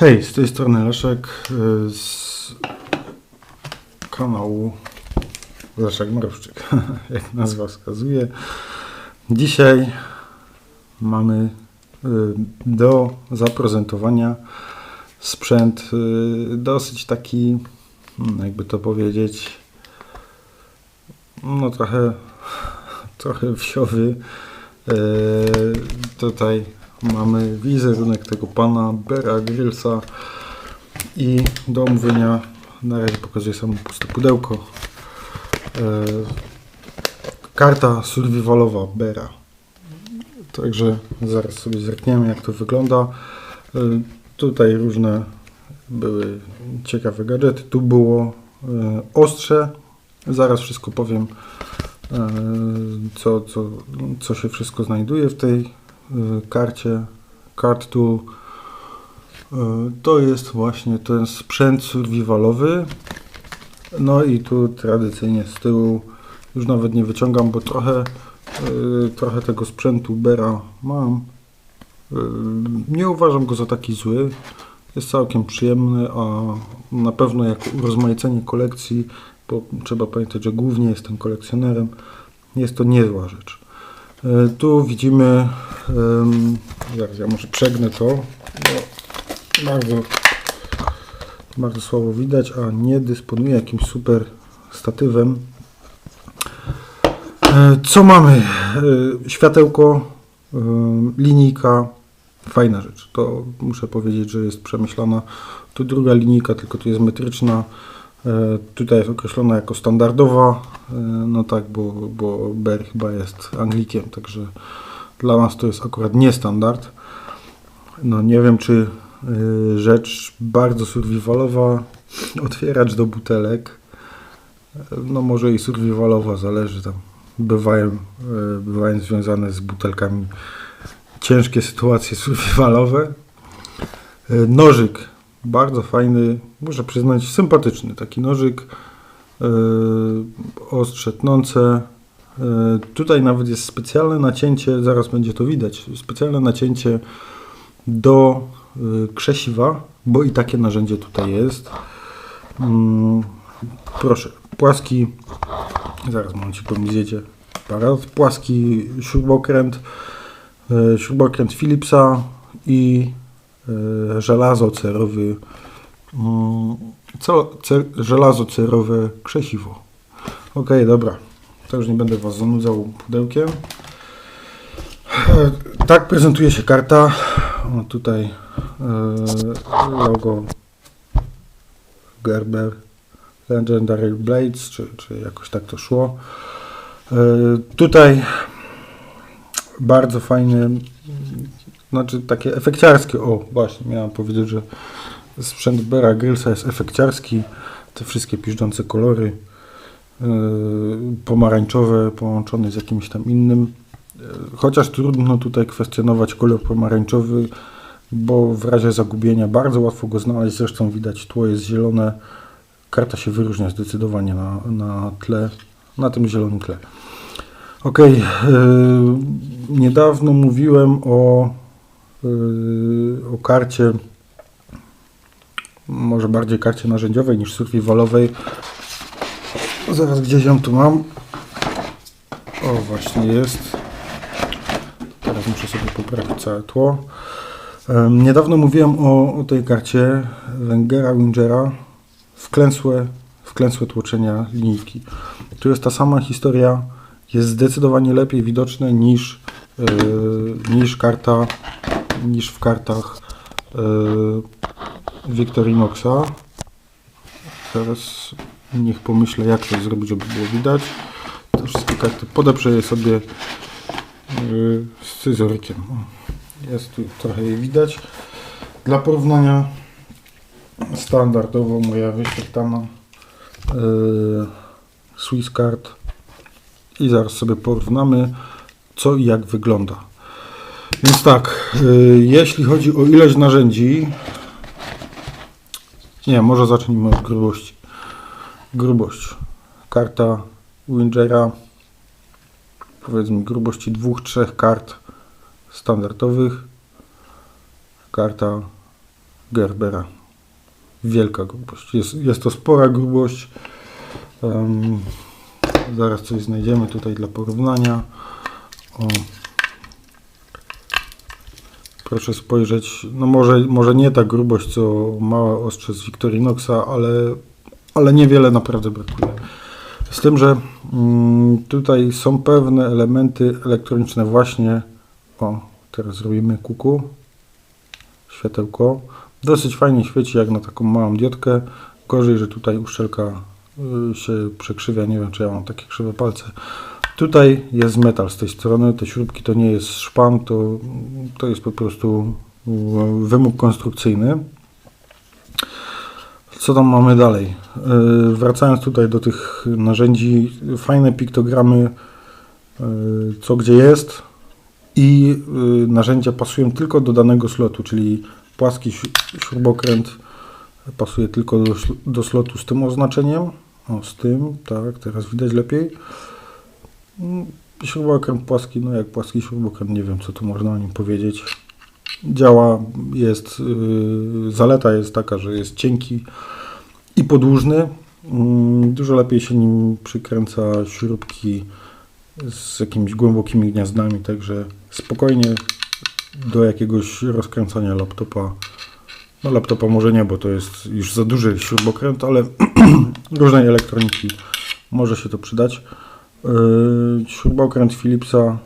Hej, z tej strony Leszek y, z kanału Leszek Mrówczyk, jak nazwa wskazuje. Dzisiaj mamy y, do zaprezentowania sprzęt y, dosyć taki, hmm, jakby to powiedzieć, no trochę, trochę wsiowy. Tutaj mamy wizerunek tego pana Bera Grillsa i do omówienia na razie pokazuję samo puste pudełko. E, karta survivalowa Bera. Także zaraz sobie zerkniemy jak to wygląda. E, tutaj różne były ciekawe gadżety. Tu było e, ostrze. Zaraz wszystko powiem, co, co, co się wszystko znajduje w tej karcie. Tool. E, To jest właśnie ten sprzęt survivalowy. No i tu tradycyjnie z tyłu już nawet nie wyciągam, bo trochę, e, trochę tego sprzętu Bera mam. E, Nie uważam go za taki zły. Jest całkiem przyjemny, a na pewno jako urozmaicenie kolekcji, bo trzeba pamiętać, że głównie jestem kolekcjonerem, jest to niezła rzecz. E, Tu widzimy, zaraz ja może przegnę to, bo bardzo, bardzo słabo widać, a nie dysponuję jakimś super statywem. E, Co mamy? E, Światełko, linijka, fajna rzecz. To muszę powiedzieć, że jest przemyślana. Tu druga linijka, tylko tu jest metryczna. E, Tutaj jest określona jako standardowa. E, No tak, bo, bo Ber chyba jest Anglikiem, także dla nas to jest akurat niestandard. No nie wiem, czy y, rzecz bardzo survivalowa, otwieracz do butelek, no może i survivalowa, zależy tam. Bywają, bywają związane z butelkami ciężkie sytuacje survivalowe. Nożyk, bardzo fajny, muszę przyznać, sympatyczny. Taki nożyk y, ostrze tnące. Y, Tutaj nawet jest specjalne nacięcie, zaraz będzie to widać, specjalne nacięcie do y, krzesiwa, bo i takie narzędzie tutaj jest. Mm, proszę, płaski, zaraz momencik, bo mi zjedzie aparat, płaski śrubokręt, śrubokręt Philipsa i żelazo cerowy, mm, co, cer, żelazo cerowe krzesiwo. Ok, dobra, to już nie będę Was zanudzał pudełkiem. E, Tak prezentuje się karta. O, tutaj e, logo Gerber Legendary Blades, czy, czy jakoś tak to szło. E, Tutaj bardzo fajny, znaczy takie efekciarskie, o właśnie, miałem powiedzieć, że sprzęt Bera Grillsa jest efekciarski, te wszystkie piżdżące kolory, e, pomarańczowe połączone z jakimś tam innym, Chociaż trudno tutaj kwestionować kolor pomarańczowy, bo w razie zagubienia bardzo łatwo go znaleźć. Zresztą widać, tło jest zielone. Karta się wyróżnia zdecydowanie na, na tle, na tym zielonym tle. Ok, yy, niedawno mówiłem o, yy, o karcie, może bardziej karcie narzędziowej niż survivalowej. Zaraz gdzieś ją tu mam. O, właśnie jest. Teraz muszę sobie poprawić całe tło. Niedawno mówiłem o, o tej karcie Wengera Wingera wklęsłe, wklęsłe tłoczenia linijki. Tu jest ta sama historia, jest zdecydowanie lepiej widoczne niż, yy, niż karta, niż w kartach yy, Victorinoxa. Teraz niech pomyślę jak to zrobić, żeby było widać. Te wszystkie karty podeprę je sobie z scyzorykiem. Jest tu trochę je widać. Dla porównania standardowo moja wyświetlana yy, Swiss Card i zaraz sobie porównamy co i jak wygląda. Więc tak, yy, jeśli chodzi o ilość narzędzi, nie, może zacznijmy od grubości. Grubość. Karta Wingera powiedzmy grubości dwóch, trzech kart standardowych. Karta Gerbera. Wielka grubość. Jest, jest to spora grubość. Em, zaraz coś znajdziemy tutaj dla porównania. O. Proszę spojrzeć, no może, może nie ta grubość, co małe ostrze z Victorinoxa, ale, ale niewiele naprawdę brakuje. Z tym, że mm, tutaj są pewne elementy elektroniczne właśnie, o, teraz zrobimy kuku, światełko, dosyć fajnie świeci jak na taką małą diodkę, gorzej, że tutaj uszczelka y, się przekrzywia, nie wiem czy ja mam takie krzywe palce. Tutaj jest metal z tej strony, te śrubki to nie jest szpan, to, to jest po prostu y, wymóg konstrukcyjny. Co tam mamy dalej? Yy, Wracając tutaj do tych narzędzi, fajne piktogramy, yy, co gdzie jest i narzędzia pasują tylko do danego slotu, czyli płaski śru- śrubokręt pasuje tylko do, do slotu z tym oznaczeniem. O, z tym, tak, teraz widać lepiej. Mm, Śrubokręt płaski, no jak płaski śrubokręt, nie wiem co tu można o nim powiedzieć. Działa, jest, yy, zaleta jest taka, że jest cienki i podłużny. Mm, Dużo lepiej się nim przykręca śrubki z jakimiś głębokimi gniazdami, także spokojnie do jakiegoś rozkręcania laptopa. No laptopa może nie, bo to jest już za duży śrubokręt, ale różnej elektroniki może się to przydać. Yy, Śrubokręt Philipsa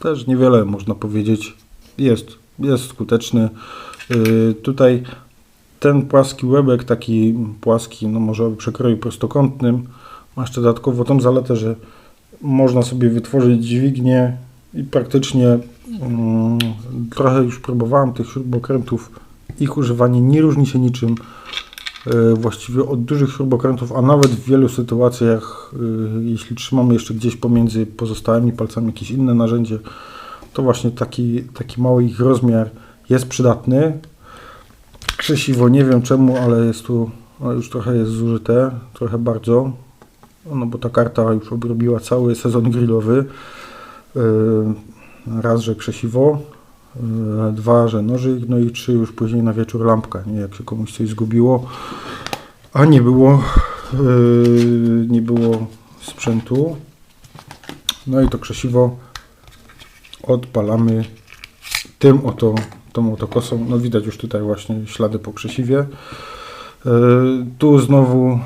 też niewiele można powiedzieć. Jest, jest skuteczny. Yy, Tutaj ten płaski łebek, taki płaski, no może przekroju prostokątnym, ma jeszcze dodatkowo tą zaletę, że można sobie wytworzyć dźwignię i praktycznie mm, trochę już próbowałem tych śrubokrętów. Ich używanie nie różni się niczym właściwie od dużych śrubokrętów, a nawet w wielu sytuacjach, e, jeśli trzymamy jeszcze gdzieś pomiędzy pozostałymi palcami jakieś inne narzędzie, to właśnie taki, taki mały ich rozmiar jest przydatny. Krzesiwo, nie wiem czemu, ale jest tu, no już trochę jest zużyte, trochę bardzo, no bo ta karta już obrobiła cały sezon grillowy. Yy, Raz, że krzesiwo, dwa, że nożyk, no i trzy już później na wieczór lampka, nie, jak się komuś coś zgubiło, a nie było, yy, nie było sprzętu. No i to krzesiwo odpalamy tym oto, tą oto kosą. No widać już tutaj właśnie ślady po krzesiwie. Yy, Tu znowu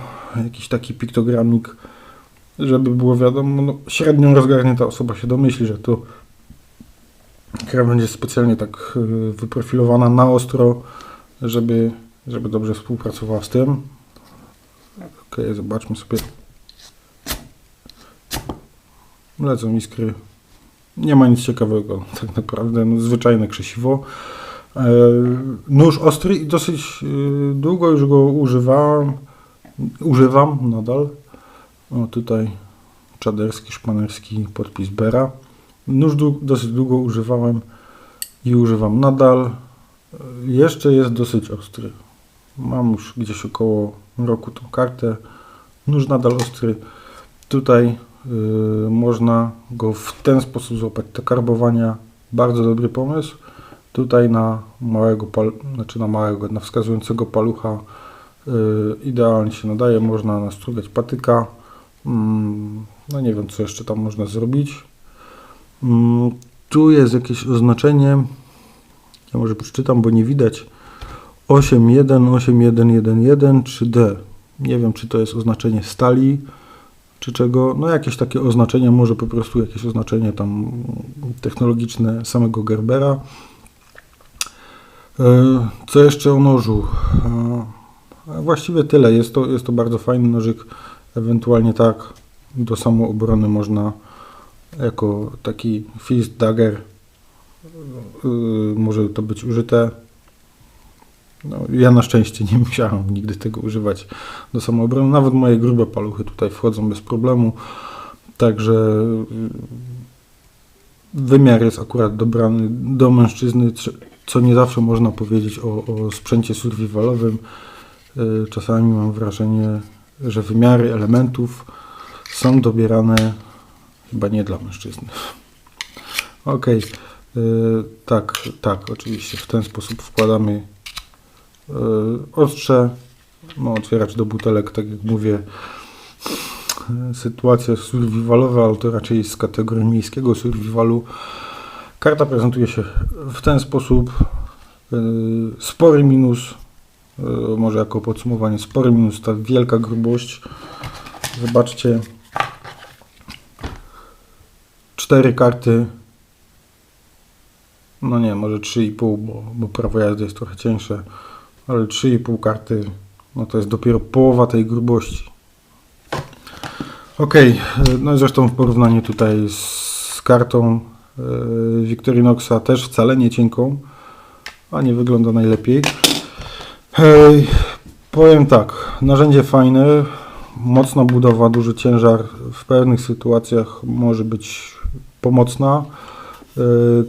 jakiś taki piktogramik, żeby było wiadomo, no, rozgarnięta osoba się domyśli, że to krawędź jest specjalnie tak yy, wyprofilowana na ostro, żeby, żeby dobrze współpracowała z tym. Ok, zobaczmy sobie. Lecą iskry. Nie ma nic ciekawego, tak naprawdę. No, zwyczajne krzesiwo. E, Nóż ostry i dosyć e, długo już go używałem. Używam nadal. O, tutaj czaderski, szpanerski podpis Bera. Nóż dosyć długo używałem i używam nadal. Jeszcze jest dosyć ostry. Mam już gdzieś około roku tą kartę. Nóż nadal ostry. Tutaj y, można go w ten sposób złapać. Te karbowania, bardzo dobry pomysł. Tutaj na małego, pal, znaczy na małego, na wskazującego palucha y, idealnie się nadaje. Można nastrugać patyka. Mm, no nie wiem, co jeszcze tam można zrobić. Mm, tu jest jakieś oznaczenie. Ja może przeczytam, bo nie widać. 818111 3D. Nie wiem, czy to jest oznaczenie stali, czy czego. No jakieś takie oznaczenie, może po prostu jakieś oznaczenie tam technologiczne samego Gerbera. E, Co jeszcze o nożu? E, Właściwie tyle. Jest to, jest to bardzo fajny nożyk. Ewentualnie tak do samoobrony można jako taki fist dagger y, może to być użyte. No, ja na szczęście nie musiałem nigdy tego używać do samoobrony. Nawet moje grube paluchy tutaj wchodzą bez problemu. Także y, wymiar jest akurat dobrany do mężczyzny, co- nie zawsze można powiedzieć o, o sprzęcie survivalowym. Y, Czasami mam wrażenie, że wymiary elementów są dobierane chyba nie dla mężczyzny. Ok, Yy, tak, tak, oczywiście. W ten sposób wkładamy yy, ostrze. No, otwieracz do butelek, tak jak mówię, sytuacja survivalowa, ale to raczej z kategorii miejskiego survivalu. Karta prezentuje się w ten sposób. Yy, spory minus, yy, może jako podsumowanie, spory minus ta wielka grubość. Zobaczcie, cztery karty no nie, może 3,5, bo, bo prawo jazdy jest trochę cieńsze, ale 3,5 karty, no to jest dopiero połowa tej grubości. Ok, no i zresztą w porównaniu tutaj z kartą yy, Victorinoxa też wcale nie cienką, a nie wygląda najlepiej. Hej, powiem tak, narzędzie fajne, mocna budowa, duży ciężar w pewnych sytuacjach może być pomocna. E,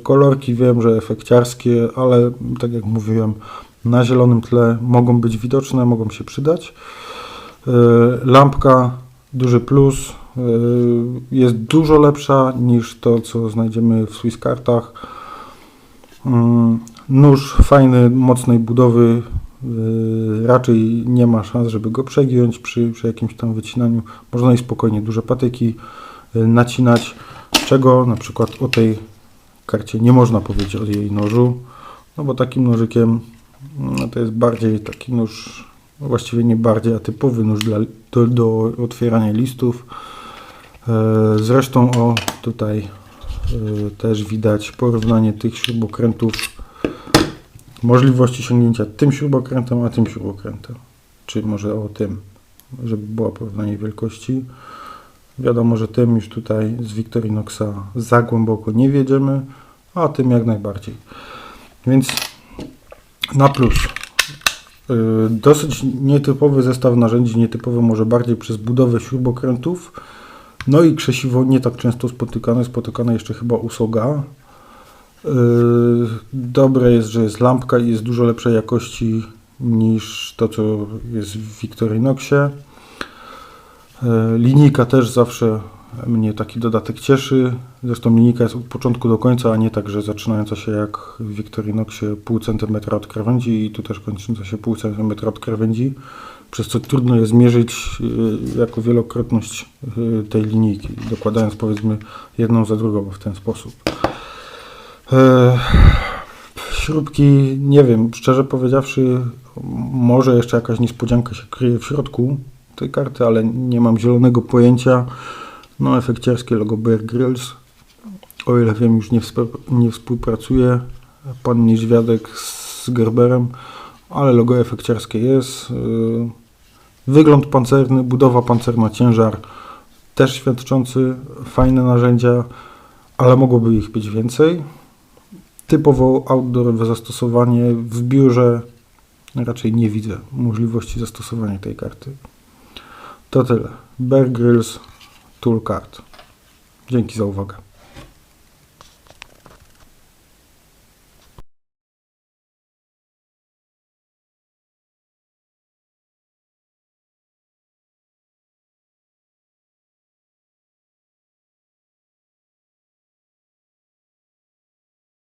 kolorki wiem, że efekciarskie, ale tak jak mówiłem, na zielonym tle mogą być widoczne, mogą się przydać. E, lampka, duży plus, e, jest dużo lepsza niż to, co znajdziemy w Swiss kartach. Mm, nóż fajny, mocnej budowy, raczej nie ma szans, żeby go przegiąć przy, przy jakimś tam wycinaniu. Można i spokojnie duże patyki nacinać, czego na przykład o tej karcie nie można powiedzieć o jej nożu, no bo takim nożykiem no to jest bardziej taki nóż, no właściwie nie bardziej, a typowy nóż dla, do, do otwierania listów. E, zresztą o tutaj e, też widać porównanie tych śrubokrętów, możliwości sięgnięcia tym śrubokrętem, a tym śrubokrętem. Czy może o tym, żeby było porównanie wielkości. Wiadomo, że tym już tutaj z Victorinoxa za głęboko nie wiedziemy, a tym jak najbardziej. Więc na plus. Y, dosyć nietypowy zestaw narzędzi, nietypowy może bardziej przez budowę śrubokrętów. No i krzesiwo nie tak często spotykane, spotykane jeszcze chyba u Soga. Y, dobre jest, że jest lampka i jest dużo lepszej jakości niż to, co jest w Victorinoxie. Y, linijka też zawsze mnie taki dodatek cieszy. Zresztą linijka jest od początku do końca, a nie tak, że zaczynająca się jak w Victorinoxie pół centymetra od krawędzi i tu też kończąca się pół centymetra od krawędzi, przez co trudno jest mierzyć y, jako wielokrotność y, tej linijki, dokładając powiedzmy jedną za drugą w ten sposób. E, śrubki, nie wiem, szczerze powiedziawszy, może jeszcze jakaś niespodzianka się kryje w środku tej karty, ale nie mam zielonego pojęcia. No, efekciarskie logo Bear Grylls. O ile wiem, już nie, nie współpracuje pan Niedźwiadek z Gerberem, ale logo efekciarskie jest. Y, wygląd pancerny, budowa pancerna, ciężar też świadczący fajne narzędzia, ale mogłoby ich być więcej. Typowo outdoorowe zastosowanie w biurze raczej nie widzę możliwości zastosowania tej karty. To tyle. Bear Grylls Toolcard. Dzięki za uwagę.